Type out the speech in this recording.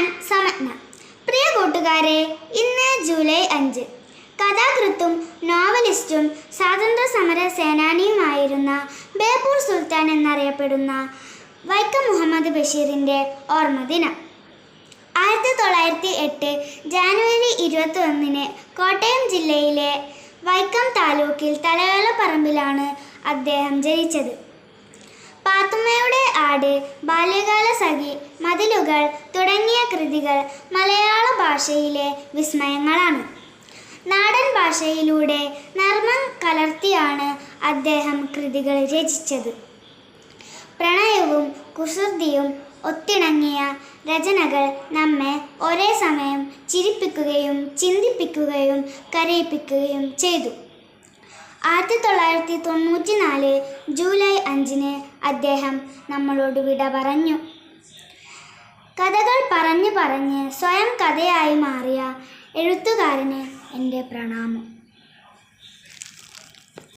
ഞാൻ സമജ്ഞ പ്രിയ കൂട്ടുകാരെ ഇന്ന് ജൂലൈ അഞ്ച്. കഥാകൃത്തും നോവലിസ്റ്റും സ്വാതന്ത്ര്യ സമര സേനാനിയുമായിരുന്ന ബേപ്പൂർ സുൽത്താൻ എന്നറിയപ്പെടുന്ന വൈക്കം മുഹമ്മദ് ബഷീറിന്റെ ഓർമ്മദിനം. ആയിരത്തി തൊള്ളായിരത്തി എട്ട് ജാനുവരി ഇരുപത്തി ഒന്നിന് കോട്ടയം ജില്ലയിലെ വൈക്കം താലൂക്കിൽ തലയോല പറമ്പിലാണ് അദ്ദേഹം ജനിച്ചത്. പാത്തുമ്മയുടെ ആട് ബാല്യകാല സഖി മതിലുകൾ തുടങ്ങിയ കൃതികൾ മലയാള ഭാഷയിലെ വിസ്മയങ്ങളാണ്. നാടൻ ഭാഷയിലൂടെ നർമ്മം കലർത്തിയാണ് അദ്ദേഹം കൃതികൾ രചിച്ചത്. പ്രണയവും കുസൃതിയും ഒത്തിണങ്ങിയ രചനകൾ നമ്മെ ഒരേ സമയം ചിരിപ്പിക്കുകയും ചിന്തിപ്പിക്കുകയും കരയിപ്പിക്കുകയും ചെയ്തു. ആയിരത്തി തൊള്ളായിരത്തി തൊണ്ണൂറ്റി നാല് ജൂലൈ അഞ്ചിന് അദ്ദേഹം നമ്മളോട് വിട പറഞ്ഞു. കഥകൾ പറഞ്ഞു പറഞ്ഞ് സ്വയം കഥയായി മാറിയ എഴുത്തുകാരന് എന്റെ പ്രണാമം.